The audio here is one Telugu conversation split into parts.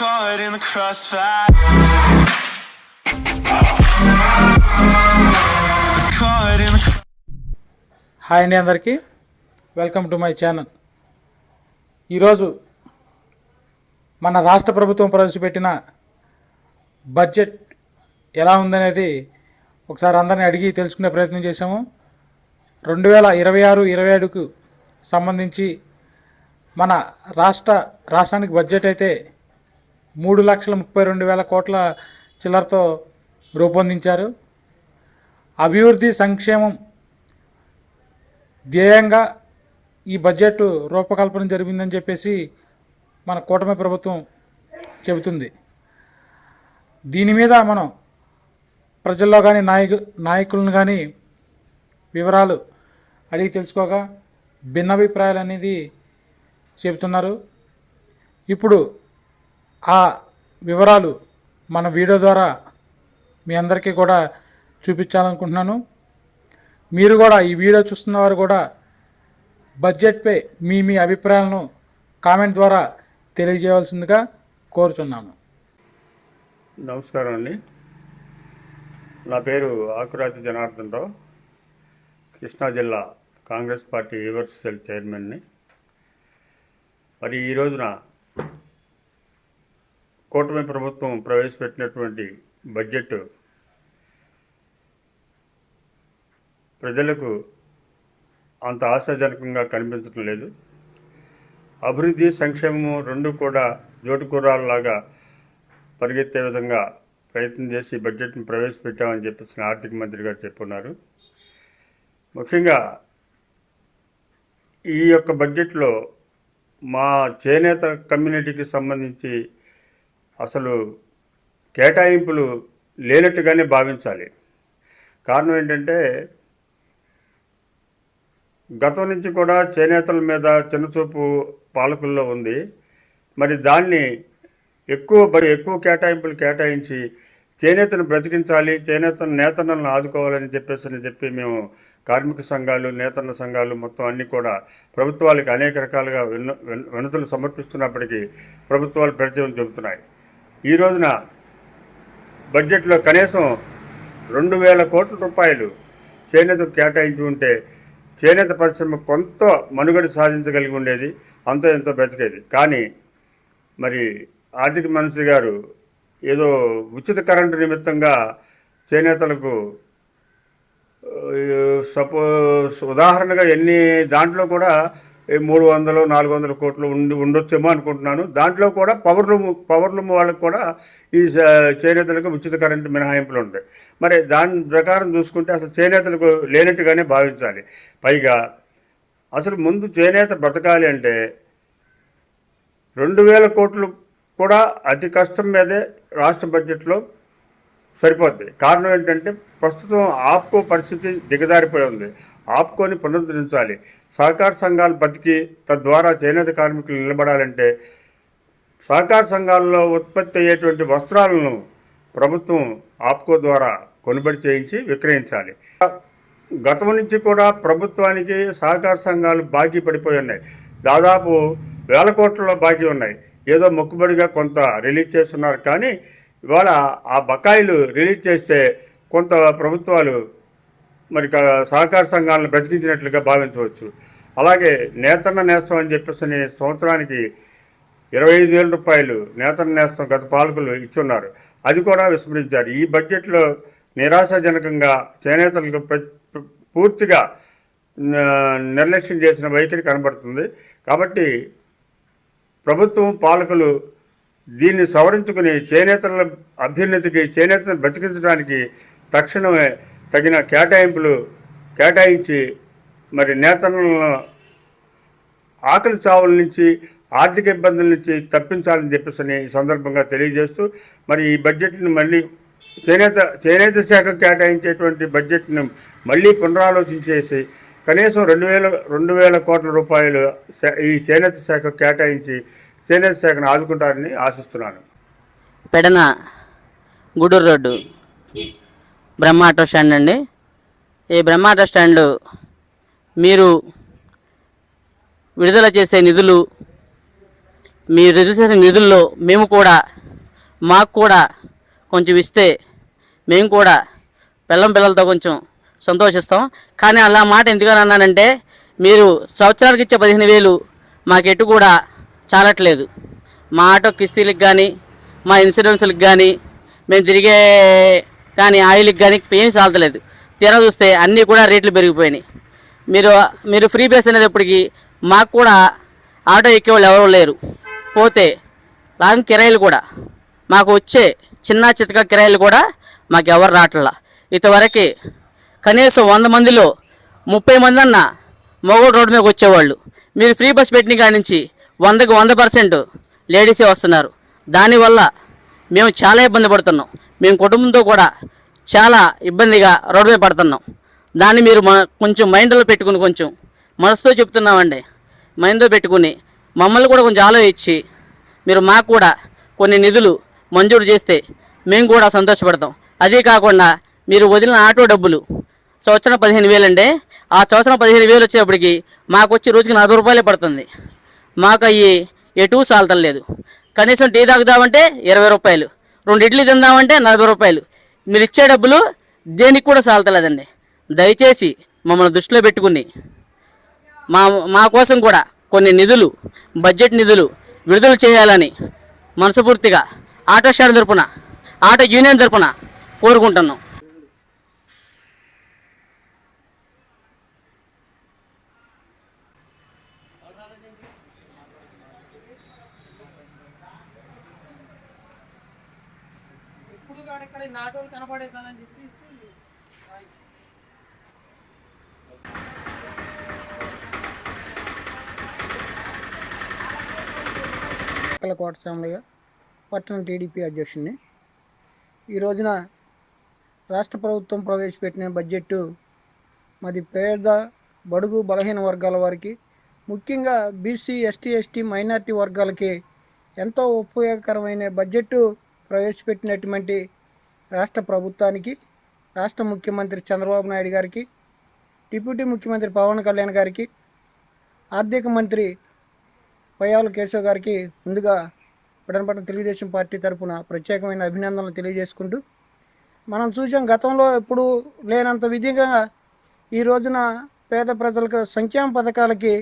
caught in the crossfire. Hi అండి అందరికీ. వెల్కమ్ టు మై ఛానల్ ఈరోజు మన రాష్ట్ర ప్రభుత్వం ప్రవేశపెట్టిన బడ్జెట్ ఎలా ఉందనేది ఒకసారి అందరిని అడిగి తెలుసుకునే ప్రయత్నం చేశాము. రెండు వేల ఇరవై ఆరు ఇరవై ఏడుకు సంబంధించి మన రాష్ట్ర రాష్ట్రానికి బడ్జెట్ అయితే మూడు లక్షల ముప్పై రెండు వేల కోట్ల చిల్లరతో రూపొందించారు. అభివృద్ధి సంక్షేమం ధ్యేయంగా ఈ బడ్జెట్ రూపకల్పన జరిగిందని చెప్పేసి మన కూటమి ప్రభుత్వం చెబుతుంది. దీని మీద మనం ప్రజల్లో కానీ నాయకు నాయకులను కానీ వివరాలు అడిగి తెలుసుకోగా భిన్నాభిప్రాయాలు అనేది చెబుతున్నారు. ఇప్పుడు ఆ వివరాలు మన వీడియో ద్వారా మీ అందరికీ కూడా చూపించాలనుకుంటున్నాను. మీరు కూడా ఈ వీడియో చూస్తున్న వారు కూడా బడ్జెట్పై మీ మీ అభిప్రాయాలను కామెంట్ ద్వారా తెలియజేయవలసిందిగా కోరుతున్నాను నమస్కారం అండి నా పేరు ఆకురాతి జనార్దన్ రావు కృష్ణా జిల్లా కాంగ్రెస్ పార్టీ యూనివర్సల్ చైర్మన్ని. మరి ఈ రోజున కూటమి ప్రభుత్వం ప్రవేశపెట్టినటువంటి బడ్జెట్ ప్రజలకు అంత ఆశాజనకంగా కనిపించడం లేదు. అభివృద్ధి సంక్షేమము రెండు కూడా జోటుకూరాలలాగా పరిగెత్తే విధంగా ప్రయత్నం చేసి బడ్జెట్ను ప్రవేశపెట్టామని చెప్పేసి ఆర్థిక మంత్రి గారు చెప్పున్నారు. ముఖ్యంగా ఈ యొక్క బడ్జెట్లో మా చేనేత కమ్యూనిటీకి సంబంధించి అసలు కేటాయింపులు లేనట్టుగానే భావించాలి. కారణం ఏంటంటే గతం నుంచి కూడా చేనేతల మీద చిన్నచూపు పాలకుల్లో ఉంది. మరి దాన్ని ఎక్కువ మరి ఎక్కువ కేటాయింపులు కేటాయించి చేనేతను బ్రతికించాలి చేనేతను నేతలను ఆదుకోవాలని చెప్పేసి అని చెప్పి మేము కార్మిక సంఘాలు నేతన్న సంఘాలు మొత్తం అన్నీ కూడా ప్రభుత్వాలకు అనేక రకాలుగా విన విన- వినతులు సమర్పిస్తున్నప్పటికీ ప్రభుత్వాలు పరిచయం చెబుతున్నాయి. ఈ రోజున బడ్జెట్లో కనీసం రెండు వేల కోట్ల రూపాయలు చేనేతకు కేటాయించి ఉంటే చేనేత పరిశ్రమ కొంత మనుగడ సాధించగలిగి ఉండేది అంతో ఎంతో బ్రతికేది కానీ మరి ఆర్థిక మంత్రి గారు ఏదో ఉచిత కరెంటు నిమిత్తంగా చేనేతలకు సపో ఉదాహరణగా ఎన్ని దాంట్లో కూడా మూడు వందలు నాలుగు వందల కోట్లు ఉండి ఉండొచ్చేమో అనుకుంటున్నాను. దాంట్లో కూడా పవర్ లూమ్ పవర్ లూమ్ వాళ్ళకి కూడా ఈ చేనేతలకు ఉచిత కరెంటు మినహాయింపులు ఉంటాయి. మరి దాని ప్రకారం చూసుకుంటే అసలు చేనేతలకు లేనట్టుగానే భావించాలి. పైగా అసలు ముందు చేనేత బ్రతకాలి అంటే రెండు వేల కోట్లు కూడా అతి కష్టం మీదే రాష్ట్ర బడ్జెట్లో సరిపోద్ది. కారణం ఏంటంటే ప్రస్తుతం ఆప్కో పరిస్థితి దిగజారిపోయి ఉంది. ఆప్కోని పునరుద్ధరించాలి. సహకార సంఘాలు బతికి తద్వారా చేనేత కార్మికులు నిలబడాలంటే సహకార సంఘాల్లో ఉత్పత్తి అయ్యేటువంటి వస్త్రాలను ప్రభుత్వం ఆప్కో ద్వారా కొనుబడి చేయించి విక్రయించాలి. గతం నుంచి కూడా ప్రభుత్వానికి సహకార సంఘాలు బాకీ పడిపోయి ఉన్నాయి. దాదాపు వేల కోట్లలో బాకీ ఉన్నాయి. ఏదో మొక్కుబడిగా కొంత రిలీజ్ చేస్తున్నారు కానీ ఇవాళ ఆ బకాయిలు రిలీజ్ చేస్తే కొంత ప్రభుత్వాలు మరి సహకార సంఘాలను బ్రతికించినట్లుగా భావించవచ్చు. అలాగే నేతన్న నేస్తం అని చెప్పేసి సంవత్సరానికి ఇరవై ఐదు వేల రూపాయలు నేతన్న నేస్తం గత పాలకులు ఇచ్చున్నారు. అది కూడా విస్మరించారు. ఈ బడ్జెట్లో నిరాశాజనకంగా చేనేతలకు పూర్తిగా నిర్లక్ష్యం చేసిన వైఖరి కనబడుతుంది. కాబట్టి ప్రభుత్వం పాలకులు దీన్ని సవరించుకుని చేనేతల అభ్యున్నతికి చేనేతను బ్రతికించడానికి తక్షణమే తగిన కేటాయింపులు కేటాయించి మరి నేతలను ఆకలి చావుల నుంచి ఆర్థిక ఇబ్బందుల నుంచి తప్పించాలని చెప్పేసి ఈ సందర్భంగా తెలియజేస్తూ మరి ఈ బడ్జెట్ని మళ్ళీ చేనేత చేనేత శాఖ కేటాయించేటువంటి బడ్జెట్ను మళ్ళీ పునరాలోచించేసి కనీసం రెండు వేల రెండు వేల కోట్ల రూపాయలు ఈ చేనేత శాఖ కేటాయించి చేనేత శాఖను ఆదుకుంటారని ఆశిస్తున్నాను. Pedana Gudur road. Brahma auto stand అండి. ఈ బ్రహ్మ ఆటో స్టాండ్ మీరు విడుదల చేసే నిధులు మీరు విడుదల చేసిన నిధుల్లో మేము కూడా మాకు కూడా కొంచెం ఇస్తే మేము కూడా పిల్లం పిల్లలతో కొంచెం సంతోషిస్తాం. కానీ అలా మాట ఎందుకని అన్నానంటే మీరు సంవత్సరానికి ఇచ్చే పదిహేను వేలు మాకెటు కూడా చాలట్లేదు. మా ఆటో కిస్తీలకు కానీ మా ఇన్సూరెన్స్లకు కానీ మేము తిరిగే కానీ ఆయిల్కి కానీ ఏం చాలతలేదు తీరా చూస్తే అన్నీ కూడా రేట్లు పెరిగిపోయినాయి. మీరు మీరు ఫ్రీ బేస్ అనేటప్పటికి మాకు కూడా ఆటో ఎక్కేవాళ్ళు ఎవరు లేరు. పోతే లాంగ్ కిరాయిలు కూడా మాకు వచ్చే చిన్న చితక కిరాయిలు కూడా మాకు ఎవరు రావట్లా ఇంతవరకు కనీసం వంద మందిలో ముప్పై మంది అన్న మొగోడు రోడ్డు మీదకి వచ్చేవాళ్ళు. మీరు ఫ్రీ బస్ పెట్టిన కాడి నుంచి వందకు వంద పర్సెంట్ లేడీసే వస్తున్నారు. దానివల్ల మేము చాలా ఇబ్బంది పడుతున్నాం. మేము కుటుంబంతో కూడా చాలా ఇబ్బందిగా రోడ్డు మీద పడుతున్నాం. దాన్ని మీరు కొంచెం మైండ్లో పెట్టుకుని కొంచెం మనసుతో చెప్తున్నామండి. మైండ్లో పెట్టుకుని మమ్మల్ని కూడా కొంచెం ఆలోచించి మీరు మాకు కూడా కొన్ని నిధులు మంజూరు చేస్తే మేము కూడా సంతోషపడతాం. అదే కాకుండా మీరు వదిలిన ఆటో డబ్బులు సంవత్సరం పదిహేను వేలు అండి. ఆ సంవత్సరం పదిహేను వేలు వచ్చేప్పటికి మాకు వచ్చి రోజుకి నలభై రూపాయలే పడుతుంది. మాకు అవి ఎటు సాలతం లేదు కనీసం టీ తాగుదామంటే ఇరవై రూపాయలు. రెండు ఇడ్లీ తిందామంటే నలభై రూపాయలు. మీరు ఇచ్చే డబ్బులు దేనికి కూడా సాలతలేదండి. దయచేసి మమ్మల్ని దృష్టిలో పెట్టుకుని మా మా కోసం కూడా కొన్ని నిధులు బడ్జెట్ నిధులు విడుదల చేయాలని మనస్ఫూర్తిగా ఆటో స్టాండ్ తరపున ఆటో యూనియన్ తరపున కోరుకుంటున్నాం. పక్కల కోటరామయ్య పట్టణ టీడీపీ అధ్యక్షుడిని ఈ రోజున రాష్ట్ర ప్రభుత్వం ప్రవేశపెట్టిన బడ్జెట్ మాది పేద బడుగు బలహీన వర్గాల వారికి ముఖ్యంగా బీసీ ఎస్టీ ఎస్టీ మైనారిటీ వర్గాలకి ఎంతో ఉపయోగకరమైన బడ్జెట్ ప్రవేశపెట్టినటువంటి రాష్ట్ర ప్రభుత్వానికి రాష్ట్ర ముఖ్యమంత్రి చంద్రబాబు నాయుడు గారికి డిప్యూటీ ముఖ్యమంత్రి పవన్ కళ్యాణ్ గారికి ఆర్థిక మంత్రి పయ్యావుల కేశవ్ గారికి ముందుగా పిడనపట్నం తెలుగుదేశం పార్టీ తరఫున ప్రత్యేకమైన అభినందనలు తెలియజేసుకుంటూ మనం చూసాం గతంలో ఎప్పుడు లేనంత విధిగా ఈ రోజున పేద ప్రజలకు సంక్షేమ పథకాలకి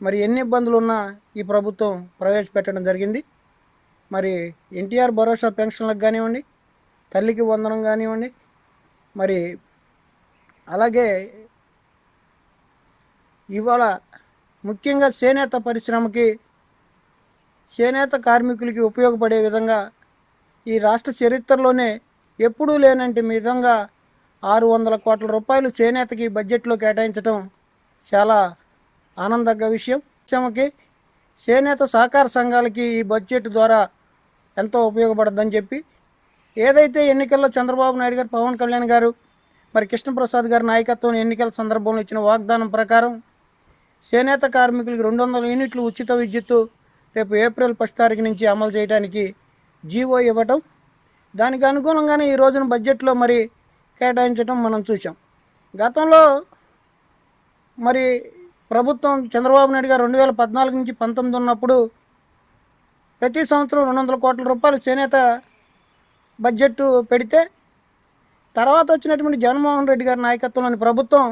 మరి ఎన్ని ఇబ్బందులు ఉన్నా ఈ ప్రభుత్వం ప్రవేశపెట్టడం జరిగింది. మరి ఎన్టీఆర్ భరోసా పెన్షన్లకు కానివ్వండి తల్లికి వందనం కానివ్వండి మరి అలాగే ఇవాళ ముఖ్యంగా చేనేత పరిశ్రమకి చేనేత కార్మికులకి ఉపయోగపడే విధంగా ఈ రాష్ట్ర చరిత్రలోనే ఎప్పుడూ లేనంటి విధంగా ఆరు వందల కోట్ల రూపాయలు చేనేతకి బడ్జెట్లో కేటాయించడం చాలా ఆనందగ్గ విషయం. పరిశ్రమకి చేనేత సహకార సంఘాలకి ఈ బడ్జెట్ ద్వారా ఎంతో ఉపయోగపడద్దని చెప్పి ఏదైతే ఎన్నికల్లో చంద్రబాబు నాయుడు గారు పవన్ కళ్యాణ్ గారు మరి కృష్ణప్రసాద్ గారి నాయకత్వం ఎన్నికల సందర్భంలో ఇచ్చిన వాగ్దానం ప్రకారం చేనేత కార్మికులకు రెండు వందల యూనిట్లు ఉచిత విద్యుత్తు రేపు ఏప్రిల్ ఫస్ట్ తారీఖు నుంచి అమలు చేయడానికి జీవో ఇవ్వటం. దానికి అనుగుణంగానే ఈ రోజున బడ్జెట్లో మరి కేటాయించడం మనం చూసాం గతంలో మరి ప్రభుత్వం చంద్రబాబు నాయుడు గారు రెండు వేల పద్నాలుగు నుంచి పంతొమ్మిది ఉన్నప్పుడు ప్రతి సంవత్సరం రెండు వందల కోట్ల రూపాయలు చేనేత బడ్జెట్ పెడితే తర్వాత వచ్చినటువంటి జగన్మోహన్ రెడ్డి గారి నాయకత్వంలోని ప్రభుత్వం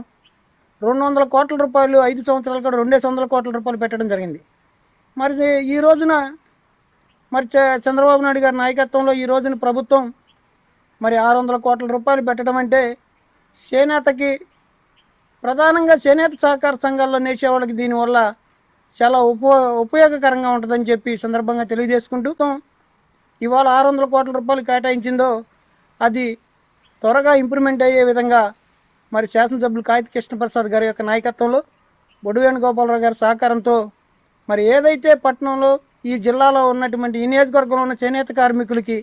రెండు వందల కోట్ల రూపాయలు ఐదు సంవత్సరాలు కూడా రెండే వందల కోట్ల రూపాయలు పెట్టడం జరిగింది. మరి ఈ రోజున మరి చ- చంద్రబాబు నాయుడు గారి నాయకత్వంలో ఈ రోజున ప్రభుత్వం మరి ఆరు వందల కోట్ల రూపాయలు పెట్టడం అంటే చేనేతకి ప్రధానంగా చేనేత సహకార సంఘాల్లో నేసే వాళ్ళకి దీనివల్ల చాలా ఉప ఉపయోగకరంగా ఉంటుందని చెప్పి సందర్భంగా తెలియజేసుకుంటూ ఇవాళ ఆరు వందల కోట్ల రూపాయలు కేటాయించిందో అది త్వరగా ఇంప్రూవ్మెంట్ అయ్యే విధంగా మరి శాసనసభ్యులు కాగిత కృష్ణప్రసాద్ గారి యొక్క నాయకత్వంలో బొడువేణు గోపాలరావు గారి సహకారంతో మరి ఏదైతే పట్టణంలో ఈ జిల్లాలో ఉన్నటువంటి ఈ నియోజకవర్గంలో ఉన్న చేనేత కార్మికులకి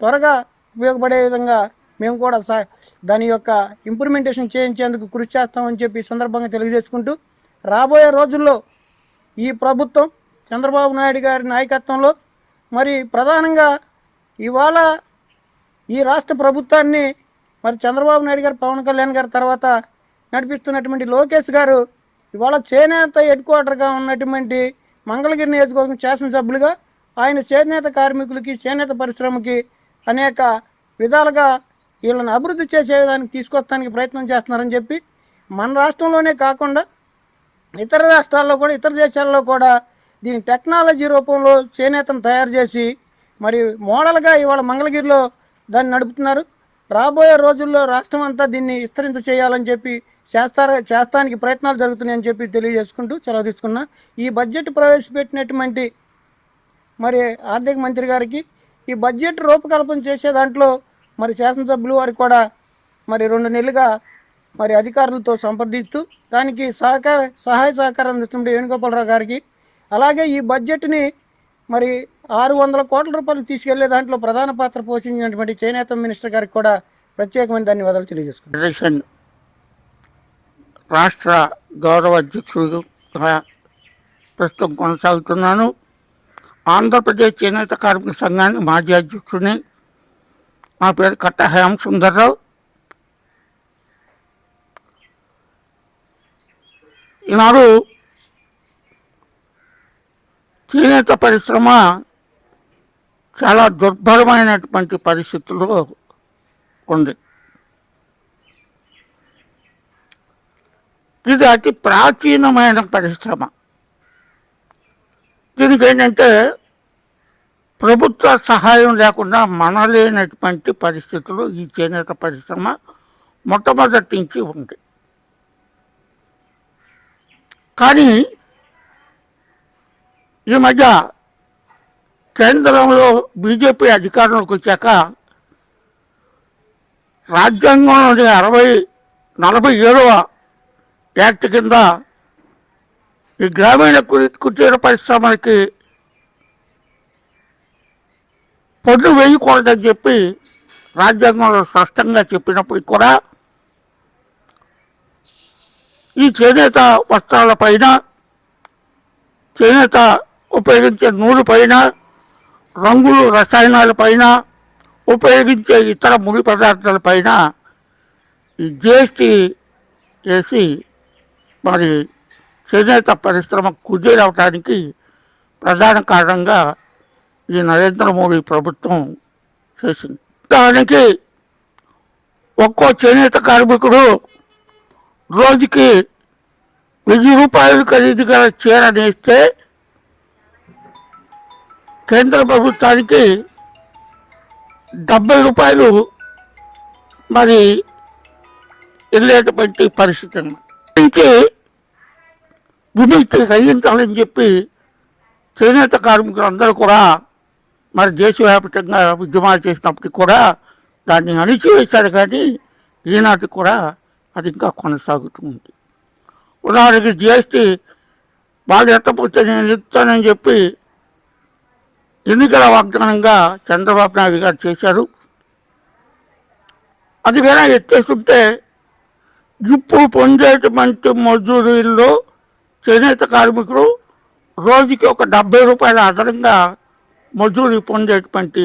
త్వరగా ఉపయోగపడే విధంగా మేము కూడా సా దాని యొక్క ఇంప్లిమెంటేషన్ చేయించేందుకు కృషి చేస్తామని చెప్పి సందర్భంగా తెలియజేసుకుంటూ రాబోయే రోజుల్లో ఈ ప్రభుత్వం చంద్రబాబు నాయుడు గారి నాయకత్వంలో మరి ప్రధానంగా ఇవాళ ఈ రాష్ట్ర ప్రభుత్వాన్ని మరి చంద్రబాబు నాయుడు గారు పవన్ కళ్యాణ్ గారి తర్వాత నడిపిస్తున్నటువంటి లోకేష్ గారు ఇవాళ చేనేత హెడ్ క్వార్టర్గా ఉన్నటువంటి మంగళగిరి నియోజకవర్గం శాసనసభ్యులుగా ఆయన చేనేత కార్మికులకి చేనేత పరిశ్రమకి అనేక విధాలుగా వీళ్ళని అభివృద్ధి చేసే విధానికి తీసుకొస్తానికి ప్రయత్నం చేస్తున్నారని చెప్పి మన రాష్ట్రంలోనే కాకుండా ఇతర రాష్ట్రాల్లో కూడా ఇతర దేశాల్లో కూడా దీని టెక్నాలజీ రూపంలో చేనేతను తయారు చేసి మరి మోడల్గా ఇవాళ మంగళగిరిలో దాన్ని నడుపుతున్నారు. రాబోయే రోజుల్లో రాష్ట్రం అంతా దీన్ని విస్తరించ చేయాలని చెప్పి చేస్తారా చేస్తానికి ప్రయత్నాలు జరుగుతున్నాయని చెప్పి తెలియజేసుకుంటూ సెలవు తీసుకున్నా. ఈ బడ్జెట్ ప్రవేశపెట్టినటువంటి మరి ఆర్థిక మంత్రి గారికి ఈ బడ్జెట్ రూపకల్పన చేసే దాంట్లో మరి శాసనసభ్యులు వారికి కూడా మరి రెండు నెలలుగా మరి అధికారులతో సంప్రదిస్తూ దానికి సహకార సహాయ సహకారం అందిస్తున్న వేణుగోపాలరావు గారికి అలాగే ఈ బడ్జెట్ని మరి ఆరు వందల కోట్ల రూపాయలు తీసుకెళ్ళే దాంట్లో ప్రధాన పాత్ర పోషించినటువంటి చేనేత మినిస్టర్ గారికి కూడా ప్రత్యేకమైన ధన్యవాదాలు తెలియజేసుకుంటాను రాష్ట్ర గౌరవ అధ్యక్షుడుగా ప్రస్తుతం కొనసాగుతున్నాను. ఆంధ్రప్రదేశ్ చేనేత కార్మిక సంఘాన్ని మాజీ అధ్యక్షుడిని. మా పేరు కట్ట హేమ సుందర్రావు ఈనాడు చేనేత పరిశ్రమ చాలా దుర్భరమైనటువంటి పరిస్థితుల్లో ఉంది. ఇది అతి ప్రాచీనమైన పరిశ్రమ. దీనికి ఏంటంటే ప్రభుత్వ సహాయం లేకుండా మనలేనటువంటి పరిస్థితులు ఈ చేనేత పరిశ్రమ మొట్టమొదటి నుంచి ఉంది. కానీ ఈ మధ్య కేంద్రంలో బీజేపీ అధికారంలోకి వచ్చాక రాజ్యాంగంలోని అరవై నలభై ఏడవ యాక్ట్ కింద ఈ గ్రామీణ కుటీర పరిశ్రమలకి పన్ను వేయకూడదని చెప్పి రాజ్యాంగంలో స్పష్టంగా చెప్పినప్పటికి కూడా ఈ చేనేత వస్త్రాల పైన చేనేత ఉపయోగించే నూలు పైన రంగులు రసాయనాల పైన ఉపయోగించే ఇతర ముడి పదార్థాల పైన ఈ జిఎస్టీ వేసి మరి చేనేత పరిశ్రమ కుదేరవటానికి ప్రధాన కారణంగా ఈ నరేంద్ర మోడీ ప్రభుత్వం చేసింది. దానికి ఒక్కో చేనేత కార్మికుడు రోజుకి వెయ్యి రూపాయలు ఖరీదు గల చీర నేస్తే కేంద్ర ప్రభుత్వానికి డెబ్బై రూపాయలు మరి వెళ్ళేటువంటి పరిస్థితి అన్నమాట. నుంచి కలిగించాలని చెప్పి చేనేత కార్మికులు అందరూ కూడా మరి దేశవ్యాప్తంగా ఉద్యమాలు చేసినప్పటికీ కూడా దాన్ని అణిచివేశారు కానీ ఈనాటికి కూడా అది ఇంకా కొనసాగుతుంది ఉదాహరణకి జిఎస్టీ వాళ్ళు ఎత్తపోతే నేను ఇస్తానని చెప్పి ఎన్నికల వాగ్దానంగా చంద్రబాబు నాయుడు గారు చేశారు. అది వేరే ఎత్తేస్తుంటే ఇప్పుడు పొందేటువంటి మజూరీల్లో చేనేత కార్మికులు రోజుకి ఒక డెబ్బై రూపాయల అదనంగా మజూరీ పొందేటువంటి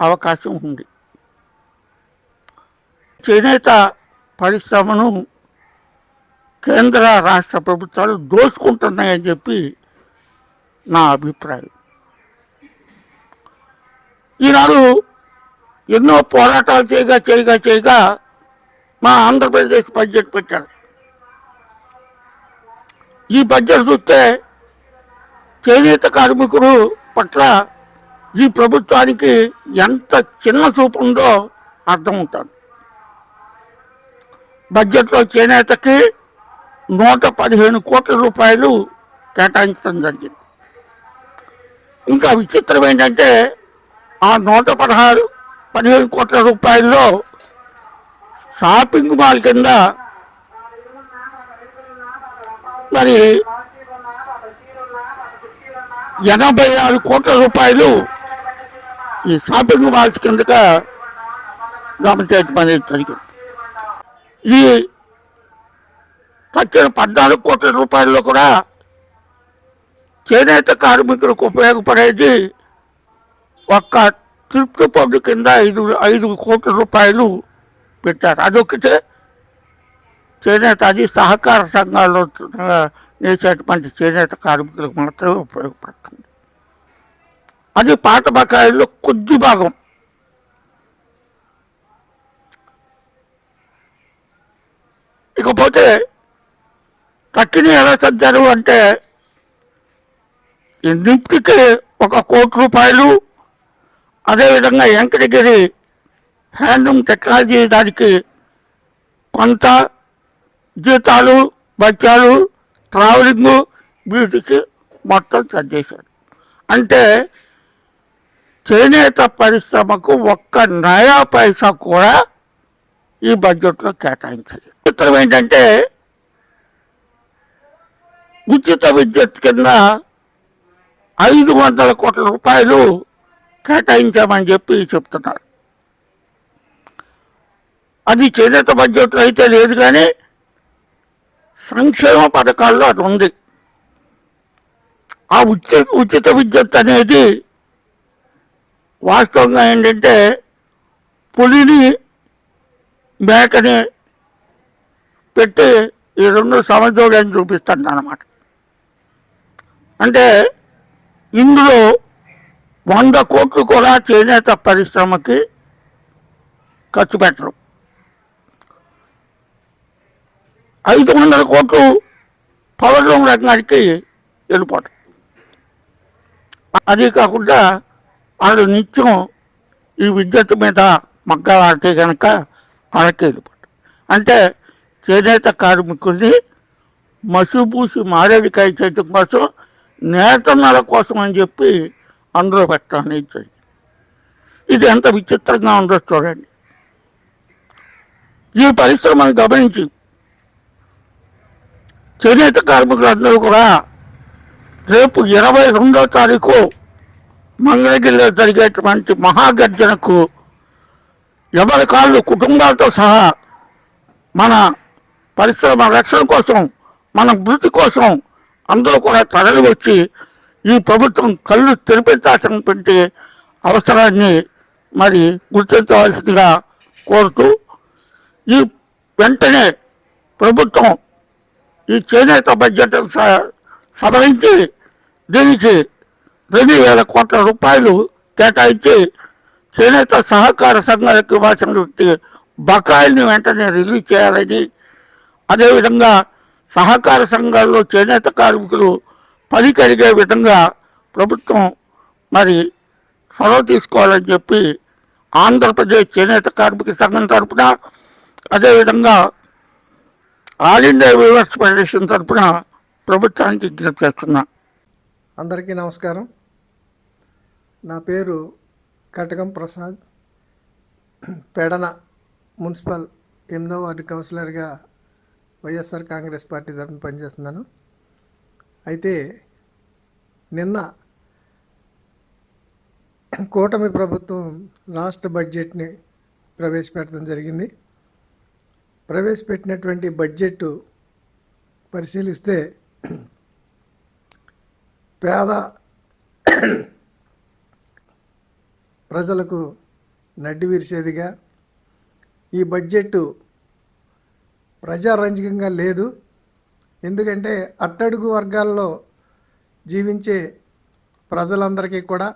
అవకాశం ఉంది. చేనేత పరిశ్రమను కేంద్ర రాష్ట్ర ప్రభుత్వాలు దోచుకుంటున్నాయని చెప్పి నా అభిప్రాయం. ఈనాడు ఎన్నో పోరాటాలు చేయగా చేయగా చేయగా మా ఆంధ్రప్రదేశ్ బడ్జెట్ పెట్టారు. ఈ బడ్జెట్ చూస్తే చేనేత కార్మికుడు పట్ల ఈ ప్రభుత్వానికి ఎంత చిన్న చూపు ఉందో అర్థమవుతుంది. బడ్జెట్లో చేనేతకి నూట పదిహేను కోట్ల రూపాయలు కేటాయించడం జరిగింది. ఇంకా విచిత్రం ఏంటంటే ఆ నూట పదహారు పదిహేను కోట్ల రూపాయల్లో షాపింగ్ మాల్ కింద మరి ఎనభై ఆరు కోట్ల రూపాయలు ఈ షాపింగ్ మాల్స్ కిందగా గమనించడం అనేది జరిగింది. ఈ తక్కిన పద్నాలుగు కోట్ల రూపాయల్లో కూడా చేనేత కార్మికులకు ఉపయోగపడేది ఒక్క తృప్తి పన్ను కింద ఐదు ఐదు కోట్ల రూపాయలు పెట్టారు. అదొకటే చేనేత అది సహకార సంఘాల్లో చేసేటువంటి చేనేత కార్మికులకు మాత్రమే ఉపయోగపడుతుంది. అది పాత బకాయిల్లో కొద్ది భాగం. ఇకపోతే తక్కిన ఎలా సర్దారు అంటే ఎన్నింటికి ఒక కోటి రూపాయలు అదేవిధంగా వెంకటగిరి హ్యాండ్లూమ్ టెక్నాలజీ దానికి కొంత జీతాలు బత్యాలు ట్రావెలింగ్ వీటికి మొత్తం సర్దేశారు. అంటే చేనేత పరిశ్రమకు ఒక్క నయా పైసా కూడా ఈ బడ్జెట్లో కేటాయించాలి చిత్రం ఏంటంటే ఉచిత విద్యుత్ కింద ఐదు వందల కోట్ల రూపాయలు కేటాయించామని చెప్పి చెప్తున్నారు. అది చేనేత బడ్జెట్లో అయితే లేదు కానీ సంక్షేమ పథకాల్లో అది ఉంది. ఆ ఉచిత ఉచిత విద్యుత్ అనేది వాస్తవంగా ఏంటంటే పులిని మేకని పెట్టి ఈ రెండు సమజోడని చూపిస్తాను అనమాట అంటే ఇందులో వంద కోట్లు కూడా చేనేత పరిశ్రమకి ఖర్చు పెట్టరు. ఐదు వందల కోట్లు పవర్ లూమ్ రంగానికి అదే కాకుండా వాళ్ళు నిత్యం ఈ విద్యుత్ మీద మగ్గలాడితే కనుక వాళ్ళకి వెళ్ళిపోతారు అంటే చేనేత కార్మికుల్ని మసిపూసి మారేడికాయ చేయటం కోసం నేతన్నల కోసం అని చెప్పి అందులో పెట్టడం అనేది ఇది ఎంత విచిత్రంగా ఉందో చూడండి. ఈ పరిశ్రమను గమనించి చేనేత కార్మికులందరూ కూడా రేపు ఇరవై రెండో తారీఖు మంగళగిరిలో జరిగేటువంటి మహాగర్జనకు ఎవరి కాళ్ళు కుటుంబాలతో సహా మన పరిశ్రమ రక్షణ కోసం మన మృతి కోసం అందరూ కూడా తరలి వచ్చి ఈ ప్రభుత్వం కళ్ళు తెరిపించాల్సినటువంటి అవసరాన్ని మరి గుర్తించవలసిందిగా కోరుతూ ఈ వెంటనే ప్రభుత్వం ఈ చేనేత బడ్జెట్ స- సవరించి దీనికి రెండు వేల కోట్ల రూపాయలు కేటాయించి చేనేత సహకార సంఘాలకు ఇవ్వాల్సినటువంటి బకాయిల్ని వెంటనే రిలీజ్ చేయాలని అదేవిధంగా సహకార సంఘాల్లో చేనేత కార్మికులు పని కలిగే విధంగా ప్రభుత్వం మరి చొరవ తీసుకోవాలని చెప్పి ఆంధ్రప్రదేశ్ చేనేత కార్మిక సంఘం తరపున అదేవిధంగా ఆల్ ఇండియా వ్యూవర్స్ ఫెడరేషన్ తరఫున ప్రభుత్వానికి విజ్ఞప్తి చేస్తున్నా. అందరికీ నమస్కారం. నా పేరు కటకం ప్రసాద్. పెడన మున్సిపల్ ఎనిమిదో వార్డు కౌన్సిలర్గా వైఎస్ఆర్ కాంగ్రెస్ పార్టీ తరఫున పనిచేస్తున్నాను. అయితే నిన్న కూటమి ప్రభుత్వం రాష్ట్ర బడ్జెట్ని ప్రవేశపెట్టడం జరిగింది. ప్రవేశపెట్టినటువంటి బడ్జెట్ పరిశీలిస్తే పేద ప్రజలకు నడ్డి విరిచేదిగా. ఈ బడ్జెట్ ప్రజారంజకంగా లేదు. ఎందుకంటే అట్టడుగు వర్గాల్లో జీవించే ప్రజలందరికీ కూడా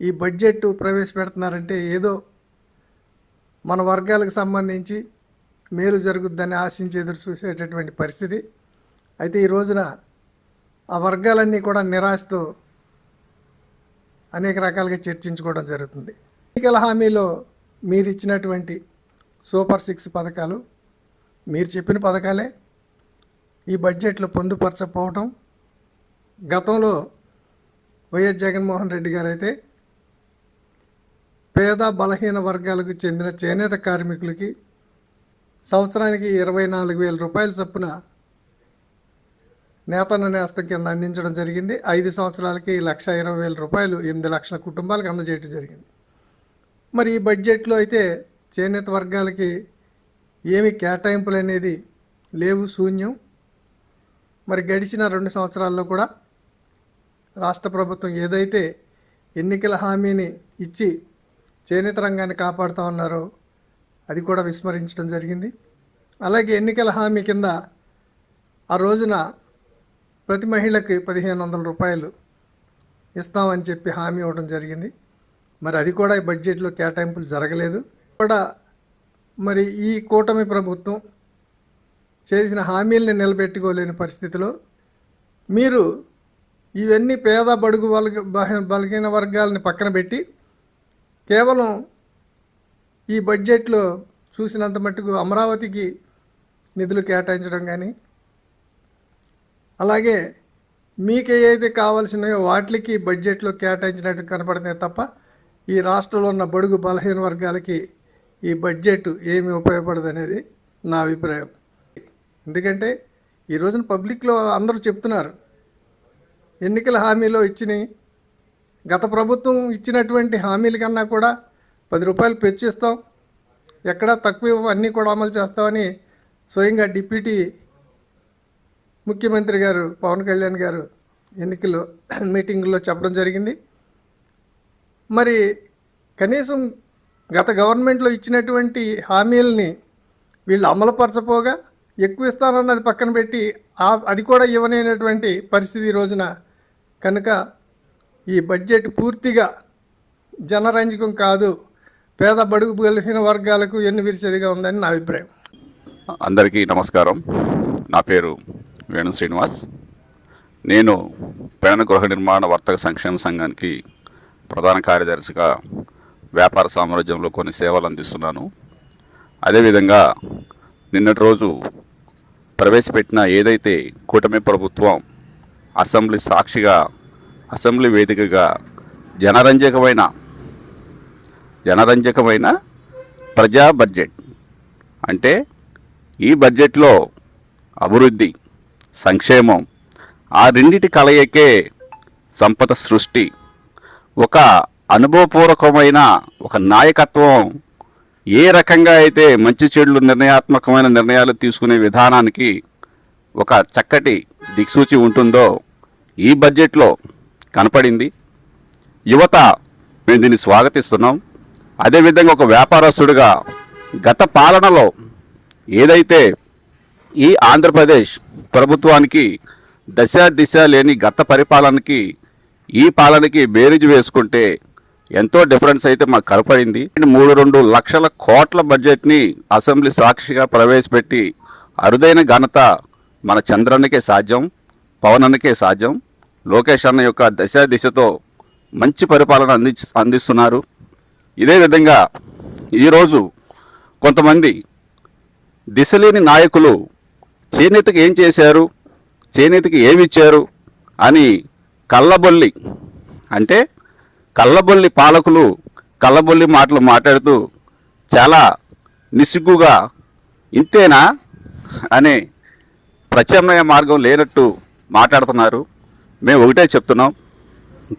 ఈ బడ్జెట్ ప్రవేశపెడుతున్నారంటే ఏదో మన వర్గాలకు సంబంధించి మేలు జరుగుద్దని ఆశించి ఎదురు చూసేటటువంటి పరిస్థితి. అయితే ఈ రోజున ఆ వర్గాలన్నీ కూడా నిరాశతో అనేక రకాలుగా చర్చించుకోవడం జరుగుతుంది. ఎన్నికల హామీలో మీరు ఇచ్చినటువంటి సూపర్ సిక్స్ పథకాలు మీరు చెప్పిన పథకాలే ఈ బడ్జెట్లో పొందుపరచకపోవటం గతంలో వైఎస్ జగన్మోహన్ రెడ్డి గారు అయితే పేద బలహీన వర్గాలకు చెందిన చేనేత కార్మికులకి సంవత్సరానికి ఇరవై నాలుగు వేల రూపాయల చొప్పున నేతన్న నేస్తం కింద అందించడం జరిగింది. ఐదు సంవత్సరాలకి లక్ష ఇరవై వేల రూపాయలు ఎనిమిది లక్షల కుటుంబాలకు అందజేయడం జరిగింది. మరి ఈ బడ్జెట్లో అయితే చేనేత వర్గాలకి ఏమి కేటాయింపులు అనేది లేవు శూన్యం. మరి గడిచిన రెండు సంవత్సరాల్లో కూడా రాష్ట్ర ప్రభుత్వం ఏదైతే ఎన్నికల హామీని ఇచ్చి చేనేత రంగాన్ని కాపాడుతూ ఉన్నారో అది కూడా విస్మరించడం జరిగింది. అలాగే ఎన్నికల హామీ కింద ఆ రోజున ప్రతి మహిళకి పదిహేను వందల రూపాయలు ఇస్తామని చెప్పి హామీ ఇవ్వడం జరిగింది. మరి అది కూడా ఈ బడ్జెట్లో కేటాయింపులు జరగలేదు. కూడా మరి ఈ కూటమి ప్రభుత్వం చేసిన హామీల్ని నిలబెట్టుకోలేని పరిస్థితిలో మీరు ఇవన్నీ పేద బడుగు బలగ బలహీన వర్గాలని పక్కన పెట్టి కేవలం ఈ బడ్జెట్లో చూసినంత మట్టుకు అమరావతికి నిధులు కేటాయించడం కానీ అలాగే మీకు ఏదైతే కావాల్సినాయో వాటికి బడ్జెట్లో కేటాయించినట్టు కనపడుతున్నాయి తప్ప ఈ రాష్ట్రంలో ఉన్న బడుగు బలహీన వర్గాలకి ఈ బడ్జెట్ ఏమి ఉపయోగపడదు అనేది నా అభిప్రాయం. ఎందుకంటే ఈ రోజున పబ్లిక్లో అందరూ చెప్తున్నారు ఎన్నికల హామీలో ఇచ్చినాయి గత ప్రభుత్వం ఇచ్చినటువంటి హామీల కన్నా కూడా పది రూపాయలు పెంచిస్తాం ఎక్కడా తక్కువ అన్నీ కూడా అమలు చేస్తామని స్వయంగా డిప్యూటీ ముఖ్యమంత్రి గారు పవన్ కళ్యాణ్ గారు ఎన్నికల్లో మీటింగ్లో చెప్పడం జరిగింది. మరి కనీసం గత గవర్నమెంట్లో ఇచ్చినటువంటి హామీలని వీళ్ళు అమలుపరచపోగా ఎక్కువ ఇస్తానన్నది పక్కన పెట్టి అది కూడా ఇవ్వనైనటువంటి పరిస్థితి రోజున కనుక ఈ బడ్జెట్ పూర్తిగా జనరంజకం కాదు. పేద బడుగు కలిగిన వర్గాలకు ఎన్ని విరిచేదిగా ఉందని నా అభిప్రాయం. అందరికీ నమస్కారం. నా పేరు వేణు శ్రీనివాస్. నేను పేణ గృహ నిర్మాణ వర్తక సంక్షేమ సంఘానికి ప్రధాన కార్యదర్శిగా వ్యాపార సామ్రాజ్యంలో కొన్ని సేవలు అందిస్తున్నాను. అదేవిధంగా నిన్నటి రోజు ప్రవేశపెట్టిన ఏదైతే కూటమి ప్రభుత్వం అసెంబ్లీ సాక్షిగా అసెంబ్లీ వేదికగా జనరంజకమైన జనరంజకమైన ప్రజా బడ్జెట్. అంటే ఈ బడ్జెట్లో అభివృద్ధి సంక్షేమం ఆ రెండిటి కలయికే సంపద సృష్టి. ఒక అనుభవపూర్వకమైన ఒక నాయకత్వం ఏ రకంగా అయితే మంచి చెడులు నిర్ణయాత్మకమైన నిర్ణయాలు తీసుకునే విధానానికి ఒక చక్కటి దిక్సూచి ఉంటుందో ఈ బడ్జెట్లో కనపడింది. యువత మేము దీన్ని స్వాగతిస్తున్నాం. అదేవిధంగా ఒక వ్యాపారస్తుడిగా గత పాలనలో ఏదైతే ఈ ఆంధ్రప్రదేశ్ ప్రభుత్వానికి దశ దిశ లేని గత పరిపాలనకి ఈ పాలనకి బేరీజు వేసుకుంటే ఎంతో డిఫరెన్స్ అయితే మాకు కనపడింది. మూడు రెండు లక్షల కోట్ల బడ్జెట్ని అసెంబ్లీ సాక్షిగా ప్రవేశపెట్టి అరుదైన ఘనత మన చంద్రన్నకే సాధ్యం పవనన్నకే సాధ్యం. లోకేష్ అన్న యొక్క దశ దిశతో మంచి పరిపాలన అంది అందిస్తున్నారు. ఇదే విధంగా ఈరోజు కొంతమంది దిశలేని నాయకులు చేనేతకి ఏం చేశారు? చేనేతకి ఏమి ఇచ్చారు అని కళ్ళబొల్లి అంటే కళ్ళబొల్లి పాలకులు కళ్ళబొల్లి మాటలు మాట్లాడుతూ చాలా నిస్సిగ్గుగా ఇంతేనా అనే ప్రత్యామ్నాయ మార్గం లేనట్టు మాట్లాడుతున్నారు. మేము ఒకటే చెప్తున్నాం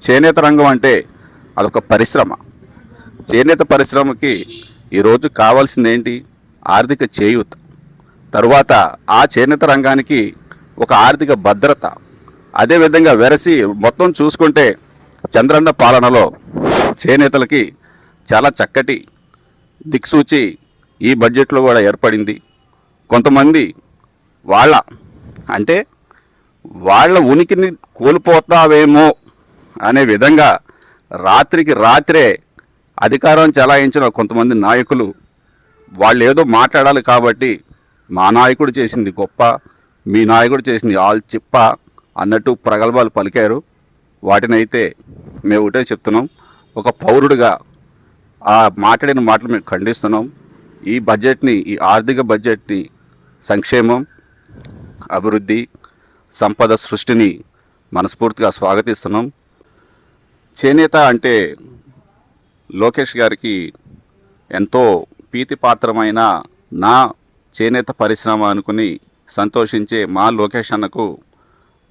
చేనేత రంగం అంటే అదొక పరిశ్రమ. చేనేత పరిశ్రమకి ఈరోజు కావాల్సింది ఏంటి ఆర్థిక చేయూత. తరువాత ఆ చేనేత రంగానికి ఒక ఆర్థిక భద్రత. అదేవిధంగా వెరసి మొత్తం చూసుకుంటే చంద్రన్న పాలనలో చేనేతలకి చాలా చక్కటి దిక్సూచి ఈ బడ్జెట్లో కూడా ఏర్పడింది. కొంతమంది వాళ్ళ అంటే వాళ్ళ ఉనికిని కోల్పోతావేమో అనే విధంగా రాత్రికి రాత్రే అధికారం చలాయించిన కొంతమంది నాయకులు వాళ్ళు ఏదో మాట్లాడాలి కాబట్టి మా నాయకుడు చేసింది గొప్ప మీ నాయకుడు చేసింది ఆల్ చిప్ప అన్నట్టు ప్రగల్భాలు పలికారు. వాటినైతే మేము ఒకటే చెప్తున్నాం. ఒక పౌరుడిగా ఆ మాట్లాడిన మాటలు మేము ఖండిస్తున్నాం. ఈ బడ్జెట్ని ఈ ఆర్థిక బడ్జెట్ని సంక్షేమం అభివృద్ధి సంపద సృష్టిని మనస్ఫూర్తిగా స్వాగతిస్తున్నాం. చేనేత అంటే లోకేష్ గారికి ఎంతో ప్రీతిపాత్రమైన నా చేనేత పరిశ్రమ అనుకుని సంతోషించే మా లోకేష్ అన్నకు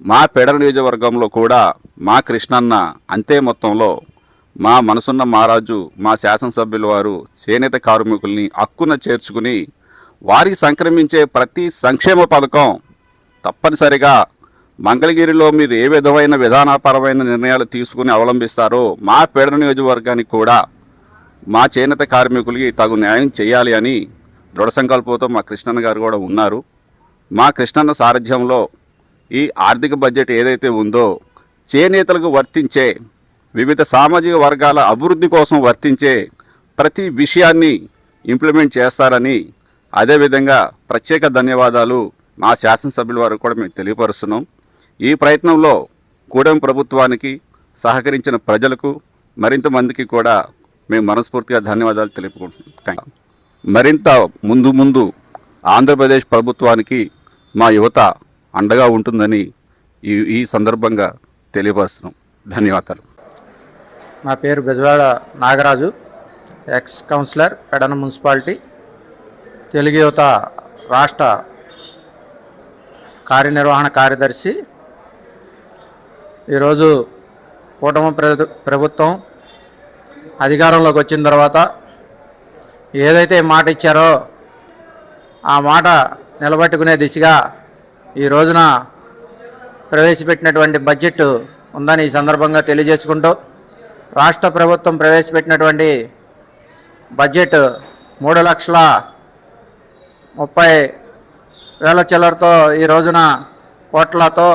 మా పెడర నియోజకవర్గంలో కూడా మా కృష్ణన్న అంతే మొత్తంలో మా మనసున్న మహారాజు మా శాసనసభ్యుల వారు చేనేత కార్మికుల్ని హక్కున చేర్చుకుని వారికి సంక్రమించే ప్రతి సంక్షేమ పథకం తప్పనిసరిగా మంగళగిరిలో మీరు ఏ విధమైన విధానపరమైన నిర్ణయాలు తీసుకుని అవలంబిస్తారో మా పేడ నియోజకవర్గానికి కూడా మా చేనేత కార్మికులకి తగు న్యాయం చేయాలి అని దృఢ సంకల్పంతో మా కృష్ణన్న గారు కూడా ఉన్నారు. మా కృష్ణన్న సారథ్యంలో ఈ ఆర్థిక బడ్జెట్ ఏదైతే ఉందో చేనేతలకు వర్తించే వివిధ సామాజిక వర్గాల అభివృద్ధి కోసం వర్తించే ప్రతి విషయాన్ని ఇంప్లిమెంట్ చేస్తారని అదేవిధంగా ప్రత్యేక ధన్యవాదాలు మా శాసనసభ్యుల వారు కూడా మేము తెలియపరుస్తున్నాం. ఈ ప్రయత్నంలో కూడెం ప్రభుత్వానికి సహకరించిన ప్రజలకు మరింత మందికి కూడా మేము మనస్ఫూర్తిగా ధన్యవాదాలు తెలుపుకుంటున్నాం. మరింత ముందు ముందు ఆంధ్రప్రదేశ్ ప్రభుత్వానికి మా యువత అండగా ఉంటుందని ఈ ఈ సందర్భంగా తెలియపరుస్తున్నాం. ధన్యవాదాలు. నా పేరు Bezawada Nagaraju ex councillor Pedana municipality Telugu యువత రాష్ట్ర కార్యనిర్వహణ కార్యదర్శి ఈరోజు కూటమి ప్ర- ప్రభుత్వం అధికారంలోకి వచ్చిన తర్వాత ఏదైతే మాట ఇచ్చారో ఆ మాట నిలబెట్టుకునే దిశగా ఈ రోజున ప్రవేశపెట్టినటువంటి బడ్జెట్ ఉందని ఈ సందర్భంగా తెలియజేసుకుంటూ రాష్ట్ర ప్రభుత్వం ప్రవేశపెట్టినటువంటి బడ్జెట్ మూడు లక్షల ముప్పై వేల చిల్లరతో ఈ రోజున కోట్లతో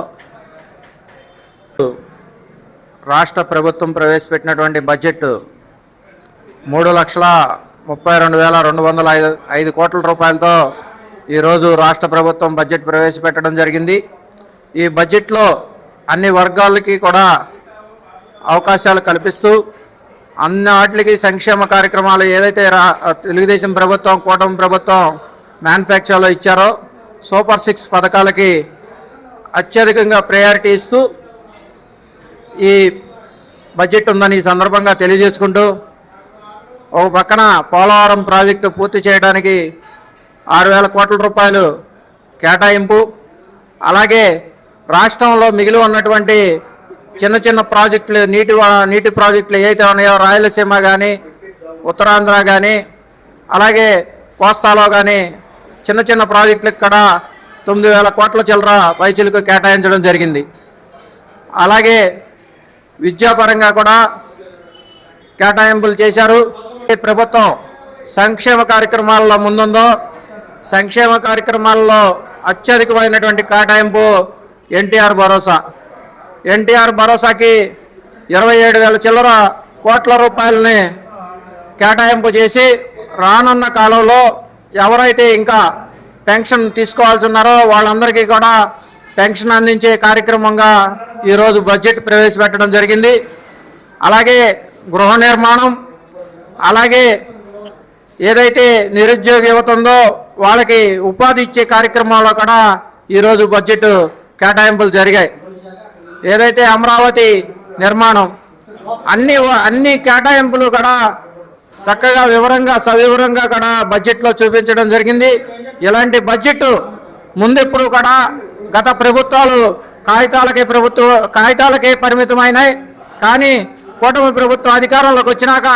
రాష్ట్ర ప్రభుత్వం ప్రవేశపెట్టినటువంటి బడ్జెట్ మూడు లక్షల ముప్పై రెండు వేల రెండు వందల ఐదు ఐదు కోట్ల రూపాయలతో ఈరోజు రాష్ట్ర ప్రభుత్వం బడ్జెట్ ప్రవేశపెట్టడం జరిగింది. ఈ బడ్జెట్లో అన్ని వర్గాలకి కూడా అవకాశాలు కల్పిస్తూ అన్ని వాటికి సంక్షేమ కార్యక్రమాలు ఏదైతే రా తెలుగుదేశం ప్రభుత్వం కూటమి ప్రభుత్వం మ్యానుఫ్యాక్చర్లో ఇచ్చారో సూపర్ సిక్స్ పథకాలకి అత్యధికంగా ప్రయారిటీ ఇస్తూ ఈ బడ్జెట్ ఉందని ఈ సందర్భంగా తెలియజేసుకుంటూ ఒక పక్కన పోలవరం ప్రాజెక్టు పూర్తి చేయడానికి ఆరు వేల కోట్ల రూపాయలు కేటాయింపు అలాగే రాష్ట్రంలో మిగిలి ఉన్నటువంటి చిన్న చిన్న ప్రాజెక్టులు నీటి నీటి ప్రాజెక్టులు ఏవైతే ఉన్నాయో రాయలసీమ కానీ ఉత్తరాంధ్ర కానీ అలాగే కోస్తాలో కానీ చిన్న చిన్న ప్రాజెక్టులకు కూడా తొమ్మిది వేల కోట్ల చిల్లర పైచులకు కేటాయించడం జరిగింది. అలాగే విద్యాపరంగా కూడా కేటాయింపులు చేశారు. ప్రభుత్వం సంక్షేమ కార్యక్రమాల్లో ముందుందో సంక్షేమ కార్యక్రమాల్లో అత్యధికమైనటువంటి కేటాయింపు ఎన్టీఆర్ భరోసా. ఎన్టీఆర్ భరోసాకి ఇరవై ఏడు వేల చిల్లర కోట్ల రూపాయలని కేటాయింపు చేసి రానున్న కాలంలో ఎవరైతే ఇంకా పెన్షన్ తీసుకోవాల్సి ఉన్నారో వాళ్ళందరికీ కూడా పెన్షన్ అందించే కార్యక్రమంగా ఈరోజు బడ్జెట్ ప్రవేశపెట్టడం జరిగింది. అలాగే గృహ నిర్మాణం అలాగే ఏదైతే నిరుద్యోగ యువత ఉందో వాళ్ళకి ఉపాధి ఇచ్చే కార్యక్రమంలో కూడా ఈరోజు బడ్జెట్ కేటాయింపులు జరిగాయి. ఏదైతే అమరావతి నిర్మాణం అన్ని అన్ని కేటాయింపులు కూడా చక్కగా వివరంగా సవివరంగా కూడా బడ్జెట్లో చూపించడం జరిగింది. ఇలాంటి బడ్జెట్ ముందెప్పుడు కూడా గత ప్రభుత్వాలు కాగితాలకే ప్రభుత్వ కాగితాలకే పరిమితమైనాయి. కానీ కూటమి ప్రభుత్వం అధికారంలోకి వచ్చినాక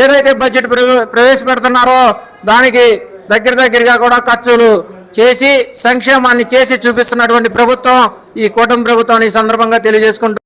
ఏదైతే బడ్జెట్ ప్రవేశపెడుతున్నారో దానికి దగ్గర దగ్గరగా కూడా ఖర్చులు చేసి సంక్షేమాన్ని చేసి చూపిస్తున్నటువంటి ప్రభుత్వం ఈ కూటమి ప్రభుత్వం ఈ సందర్భంగా తెలియజేసుకుంటూ